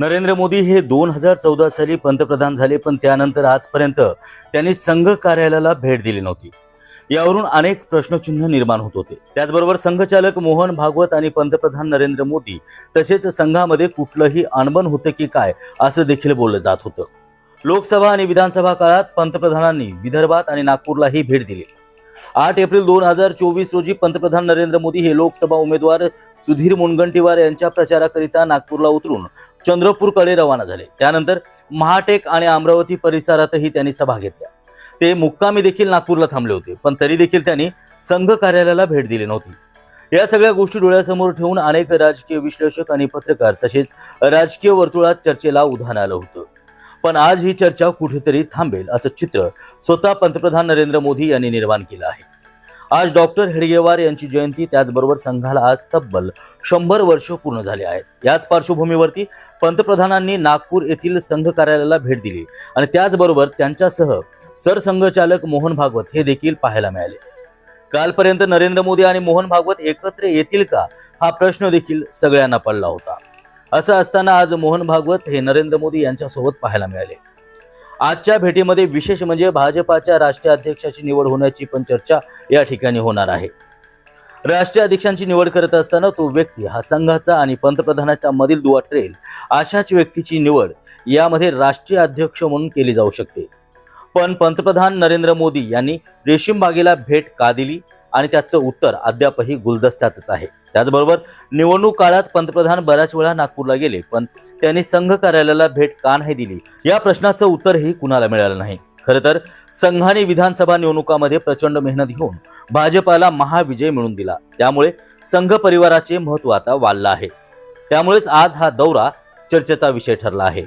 नरेंद्र मोदी हे दोन हजार चौदा साली पंतप्रधान झाले पण त्यानंतर आजपर्यंत त्यांनी संघ कार्यालयाला भेट दिली नव्हती. यावरून अनेक प्रश्नचिन्ह निर्माण होत होते. त्याचबरोबर संघचालक मोहन भागवत आणि पंतप्रधान नरेंद्र मोदी तसेच संघामध्ये कुठलंही अणबन होतं की काय असं देखील बोललं जात होतं. लोकसभा आणि विधानसभा काळात पंतप्रधानांनी विदर्भात आणि नागपूरलाही भेट दिली. आठ एप्रिल दोन हजार चोवीस रोजी पंतप्रधान नरेंद्र मोदी हे लोकसभा उमेदवार सुधीर मुनगंटीवार यांच्या प्रचाराकरिता नागपूरला उतरून चंद्रपूरकडे रवाना झाले. त्यानंतर महाटेक आणि अमरावती परिसरातही त्यांनी सभा घेतल्या. ते मुक्कामी देखील नागपूरला थांबले होते पण तरी देखील त्यांनी संघ कार्यालयाला भेट दिली नव्हती. या सगळ्या गोष्टी डोळ्यासमोर ठेवून अनेक राजकीय विश्लेषक आणि पत्रकार तसेच राजकीय वर्तुळात चर्चेला उधाण आलं होतं. पण आज ही चर्चा कुठेतरी थांबेल असं चित्र स्वतः पंतप्रधान नरेंद्र मोदी यांनी निर्माण केलं आहे. आज डॉक्टर हेडगेवार यांची जयंती त्याचबरोबर संघाला आज तब्बल शंभर वर्ष पूर्ण झाले आहेत. याच पार्श्वभूमीवरती पंतप्रधानांनी नागपूर येथील संघ कार्यालयाला भेट दिली आणि त्याचबरोबर त्यांच्यासह सरसंघचालक मोहन भागवत हे देखील पाहायला मिळाले. कालपर्यंत नरेंद्र मोदी आणि मोहन भागवत एकत्र येतील का हा प्रश्न देखील सगळ्यांना पडला होता. असं असताना आज मोहन भागवत हे नरेंद्र मोदी यांच्यासोबत पाहायला मिळाले. आजच्या भेटीमध्ये विशेष म्हणजे भाजपाच्या राष्ट्रीय अध्यक्षाची निवड होण्याची पण चर्चा या ठिकाणी होणार आहे. राष्ट्रीय अध्यक्षांची निवड करत असताना तो व्यक्ती हा संघाचा आणि पंतप्रधानाच्या मधील दुवा ठरेल अशाच व्यक्तीची निवड यामध्ये राष्ट्रीय अध्यक्ष म्हणून केली जाऊ शकते. पण पंतप्रधान नरेंद्र मोदी यांनी रेशीम बागेला भेट का दिली? आणि त्याचं उत्तर अद्यापही गुलदस्त्यातच आहे. त्याचबरोबर निवडणूक काळात पंतप्रधान बऱ्याच वेळा नागपूरला गेले पण त्यांनी संघ कार्यालयाला भेट का नाही दिली? या प्रश्नाचं उत्तरही कुणाला मिळालं नाही. खरं तर संघाने विधानसभा निवडणुकामध्ये प्रचंड मेहनत घेऊन भाजपाला महाविजय मिळवून दिला. त्यामुळे संघ परिवाराचे महत्त्व आता वाढलं आहे. त्यामुळेच आज हा दौरा चर्चेचा विषय ठरला आहे.